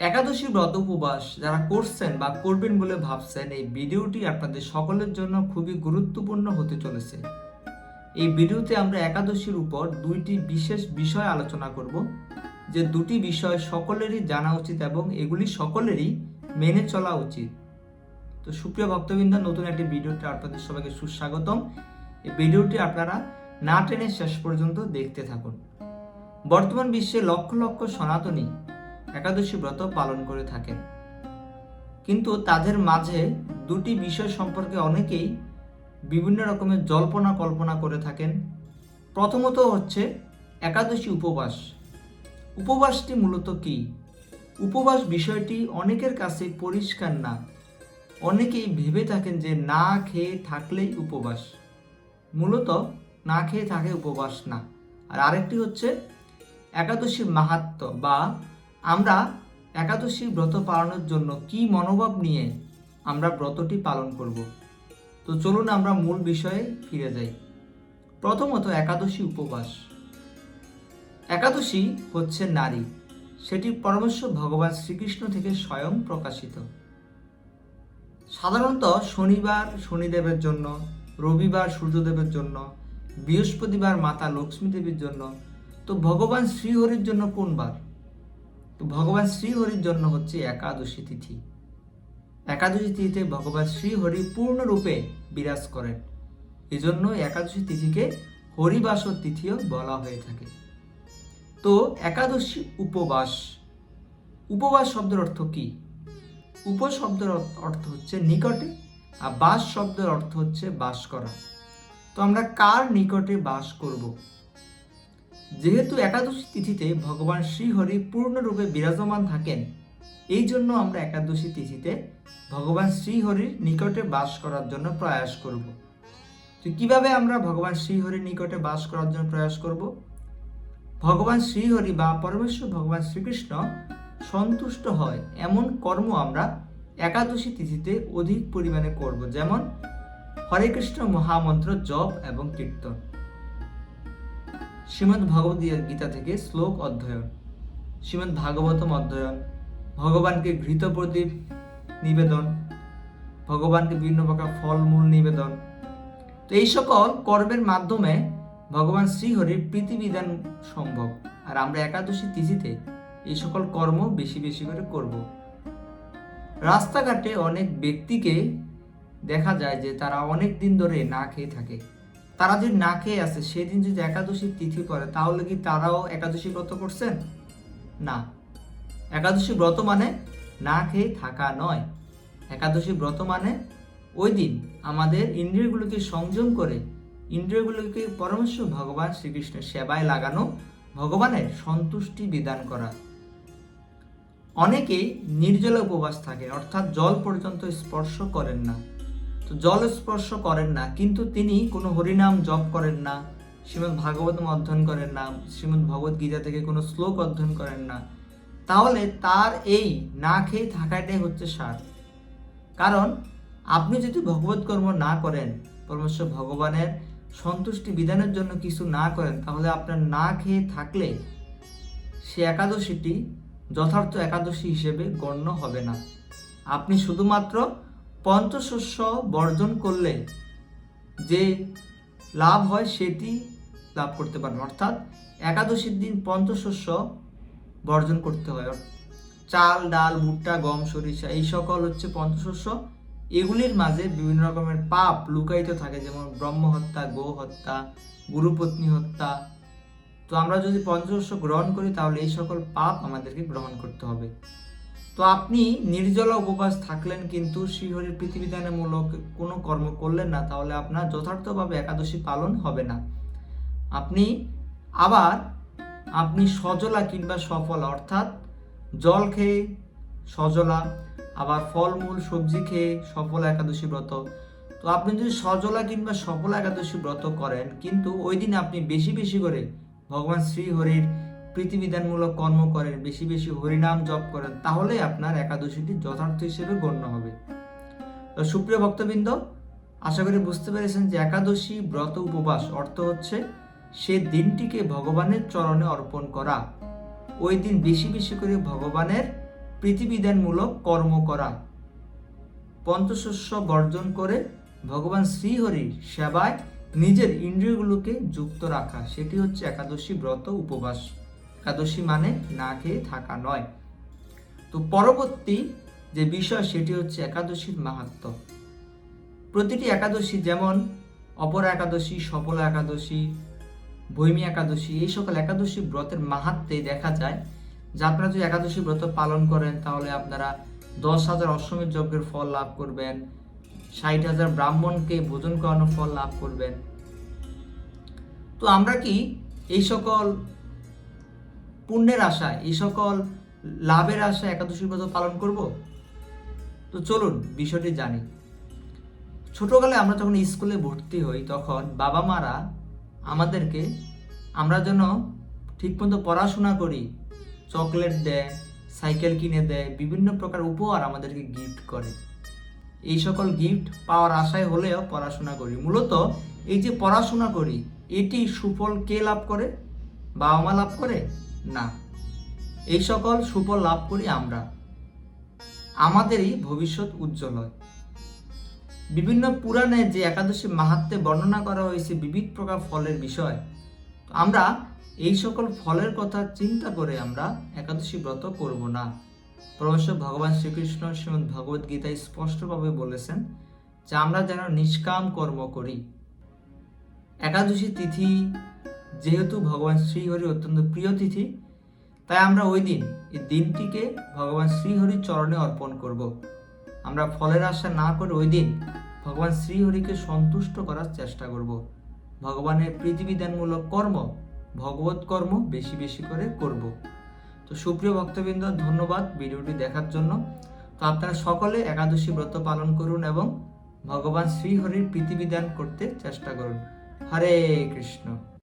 একাদশী ব্রত উপবাস যারা করছেন বা করবেন বলে ভাবছেন, এই ভিডিওটি আপনাদের সকলের জন্য খুবই গুরুত্বপূর্ণ হতে চলেছে। এই ভিডিওতে আমরা একাদশীর উপর দুইটি বিশেষ বিষয় আলোচনা করব, যে দুটি বিষয় সকলেরই জানা উচিত এবং এগুলি সকলেরই মেনে চলা উচিত। তো সুপ্রিয় ভক্তবৃন্দ, নতুন একটি ভিডিওতে আপনাদের সবাইকে সুস্বাগতম। এই ভিডিওটি আপনারা না টেনে শেষ পর্যন্ত দেখতে থাকুন। বর্তমান বিশ্বে লক্ষ লক্ষ সনাতনী একাদশী ব্রত পালন করে থাকেন। কিন্তু তাদের মাঝে দুটি বিষয় সম্পর্কে অনেকেই বিভিন্ন রকমের জল্পনা কল্পনা করে থাকেন। প্রথমত হচ্ছে একাদশী উপবাস। উপবাসটি মূলত কি? উপবাস বিষয়টি অনেকের কাছে পরিষ্কার না। অনেকেই ভেবে থাকেন যে না খেয়ে থাকলেই উপবাস। মূলত না খেয়ে থাকে উপবাস না। আর আরেকটি হচ্ছে একাদশীর মাহাত্ম বা আমরা একাদশী ব্রত পালনের জন্য কি মনোভাব নিয়ে আমরা ব্রতটি পালন করব? তো চলুন আমরা মূল বিষয়ে ফিরে যাই। প্রথমত একাদশী উপবাস। একাদশী হচ্ছে নারী। সেটি পরমেশ্বর ভগবান শ্রীকৃষ্ণ থেকে স্বয়ং প্রকাশিত। সাধারণত শনিবার শনিদেবের জন্য, রবিবার সূর্যদেবের জন্য, বৃহস্পতিবার মাতা লক্ষ্মী দেবীর জন্য। তো ভগবান শ্রীহরির জন্য কোন বার তো ভগবান শ্রীহরির জন্য হচ্ছে একাদশী তিথি। একাদশী তিথিতে ভগবান শ্রীহরি পূর্ণরূপে বিরাজ করেন। এজন্য একাদশী তিথিকে হরিবাসর তিথিও বলা হয়ে থাকে। তো একাদশী উপবাস। উপবাস শব্দের অর্থ কি? উপশব্দের অর্থ হচ্ছে নিকটে আর বাস শব্দের অর্থ হচ্ছে বাস করা। তো আমরা কার নিকটে বাস করব? যেহেতু একাদশী তিথিতে ভগবান শ্রীহরি পূর্ণরূপে বিরাজমান থাকেন, এই জন্য আমরা একাদশী তিথিতে ভগবান শ্রীহরির নিকটে বাস করার জন্য প্রয়াস করব। তো কীভাবে আমরা ভগবান শ্রীহরির নিকটে বাস করার জন্য প্রয়াস করব? ভগবান শ্রীহরি বা পরমেশ্বর ভগবান শ্রীকৃষ্ণ সন্তুষ্ট হয় এমন কর্ম আমরা একাদশী তিথিতে অধিক পরিমাণে করব, যেমন হরে কৃষ্ণ মহামন্ত্র জপ এবং কীর্তন। শ্রীমদ্ ভগবত গীতা থেকে শ্লোক অধ্যয়ন। শ্রীমদ্ ভাগবতম অধ্যয়ন। ভগবানকে ঘৃত প্রদীপ নিবেদন। ভগবানকে বিভিন্ন প্রকার ফলমূল নিবেদন। তো এই সকল কর্মের মাধ্যমে ভগবান শ্রীহরির প্রীতিবিধান সম্ভব। আর আমরা একাদশী তিথিতে এই সকল কর্ম বেশি বেশি করে করব। রাস্তাঘাটে অনেক ব্যক্তিকে দেখা যায় যে তারা অনেক দিন ধরে না খেয়ে থাকে। তারা যদি না খেয়ে আছে সেদিন যদি একাদশীর তিথি করে তাহলে কি তারাও একাদশী ব্রত করছেন? না। একাদশী ব্রত মানে না খেয়ে থাকা নয়। একাদশী ব্রত মানে ওই দিন আমাদের ইন্দ্রিয়গুলোকে সংযম করে, ইন্দ্রিয়গুলোকে পরমেশ্বর ভগবান শ্রীকৃষ্ণের সেবায় লাগানো, ভগবানের সন্তুষ্টি বিধান করা। অনেকেই নির্জলা উপবাস থাকে, অর্থাৎ জল পর্যন্ত স্পর্শ করেন না। তো জল স্পর্শ করেন না, কিন্তু তিনি কোনো হরিনাম জপ করেন না শ্রীমৎ ভাগবতম অধ্যয়ন করেন না শ্রীমৎ ভগবত গীতা থেকে কোনো শ্লোক অধ্যয়ন করেন না। তাহলে তার এই না খেয়ে থাকাটাই হচ্ছে সার। কারণ আপনি যদি ভগবত কর্ম না করেন, পরমেশ্বর ভগবানের সন্তুষ্টি বিধানের জন্য কিছু না করেন, তাহলে আপনার না খেয়ে থাকলে সে একাদশীটি যথার্থ একাদশী হিসেবে গণ্য হবে না। আপনি শুধুমাত্র পঞ্চশস্য বর্জন করলে যে লাভ হয় সেটি লাভ করতে পারবেন অর্থাৎ একাদশীর দিন পঞ্চশস্য বর্জন করতে হয়। চাল, ডাল, ভুট্টা, গম, সরিষা এই সকল হচ্ছে পঞ্চশস্য। এগুলির মাঝে বিভিন্ন রকমের পাপ লুকায়িত থাকে, যেমন ব্রহ্ম হত্যা গো হত্যা গুরুপত্নী হত্যা। তো আমরা যদি পঞ্চশস্য গ্রহণ করি, তাহলে এই সকল পাপ আমাদেরকে গ্রহণ করতে হবে। তো আপনি নির্জলা উপবাস থাকলেন কিন্তু শ্রীহরির পৃথিবীদানমূলক কোনো কর্ম করলেন না, তাহলে আপনার যথার্থভাবে একাদশী পালন হবে না। আপনি আবার আপনি সজলা কিংবা সফলা, অর্থাৎ জল খেয়ে সজলা, আবার ফলমূল, সবজি খেয়ে সফলা একাদশী ব্রত। তো আপনি যদি সজলা কিংবা সফলা একাদশী ব্রত করেন, কিন্তু ওই দিন আপনি বেশি বেশি করে ভগবান শ্রীহরির প্রীতিবিধানমূলক কর্ম করেন, বেশি বেশি হরিনাম জপ করেন তাহলে আপনার একাদশীটি যথার্থ হিসেবে গণ্য হবে। তো সুপ্রিয় ভক্তবৃন্দ, আশা করি বুঝতে পেরেছেন যে একাদশী ব্রত উপবাস অর্থ হচ্ছে সে দিনটিকে ভগবানের চরণে অর্পণ করা। ওই দিন বেশি বেশি করে ভগবানের প্রীতিবিধানমূলক কর্ম করা। পঞ্চশস্য বর্জন করে ভগবান শ্রীহরির সেবায় নিজের ইন্দ্রিয়গুলোকে যুক্ত রাখা, সেটি হচ্ছে একাদশী ব্রত উপবাস। একাদশী মানে না খেয়ে থাকা নয়। তো পরবর্তী যে বিষয় সেটি হচ্ছে একাদশীর মাহাত্ম। প্রতিটি একাদশী যেমন অপর একাদশী, সফলা একাদশী ভৈমী একাদশী, এই সকল একাদশী ব্রতের মাহাত্মে দেখা যায়। যে আপনারা যদি একাদশী ব্রত পালন করেন, তাহলে আপনারা দশ হাজার অশ্বমেধ যজ্ঞের ফল লাভ করবেন, ষাট হাজার ব্রাহ্মণকে ভোজন করানোর ফল লাভ করবেন। তো আমরা কি এই সকল পুণ্যের আশা, এই সকল লাভের আশা একাদশী ব্রত পালন করব? তো চলুন, বিষয়টি জানি। ছোটকালে আমরা যখন স্কুলে ভর্তি হই, তখন বাবা মারা আমাদেরকে, আমরা যেন ঠিকমতো পড়াশোনা করি, চকলেট দেয়, সাইকেল কিনে দেয়, বিভিন্ন প্রকার উপহার আমাদেরকে গিফট করে। এই সকল গিফট পাওয়ার আশায় হলেও পড়াশোনা করি। মূলত এই যে পড়াশোনা করি, এটি সুফল কে লাভ করে? বাবা মা লাভ করে? না, এই সকল সুফল লাভ করি আমরা। আমাদেরই ভবিষ্যৎ উজ্জ্বল হয়। বিভিন্ন পুরাণে যে একাদশী মাহাত্মে বর্ণনা করা হয়েছে বিবিধ প্রকার ফলের বিষয়, আমরা এই সকল ফলের কথা চিন্তা করে আমরা একাদশী ব্রত করব না। পরমেশ্বর ভগবান শ্রীকৃষ্ণ শ্রীমদ ভগবদ গীতায় স্পষ্টভাবে বলেছেন যে আমরা যেন নিষ্কাম কর্ম করি। একাদশী তিথি যেহেতু ভগবান শ্রীহরি অত্যন্ত প্রিয় তিথি, তাই আমরা ওই দিন, এই দিনটিকে ভগবান শ্রীহরির চরণে অর্পণ করব। আমরা ফলের আশা না করে ওই দিন ভগবান শ্রীহরিকে সন্তুষ্ট করার চেষ্টা করব। ভগবানের পৃথিবীদানমূলক কর্ম ভগবত কর্ম বেশি বেশি করে করব। তো সুপ্রিয় ভক্তবৃন্দ, ধন্যবাদ ভিডিওটি দেখার জন্য। তো আপনারা সকলে একাদশী ব্রত পালন করুন এবং ভগবান শ্রীহরির পৃথিবীদান করতে চেষ্টা করুন। হরে কৃষ্ণ।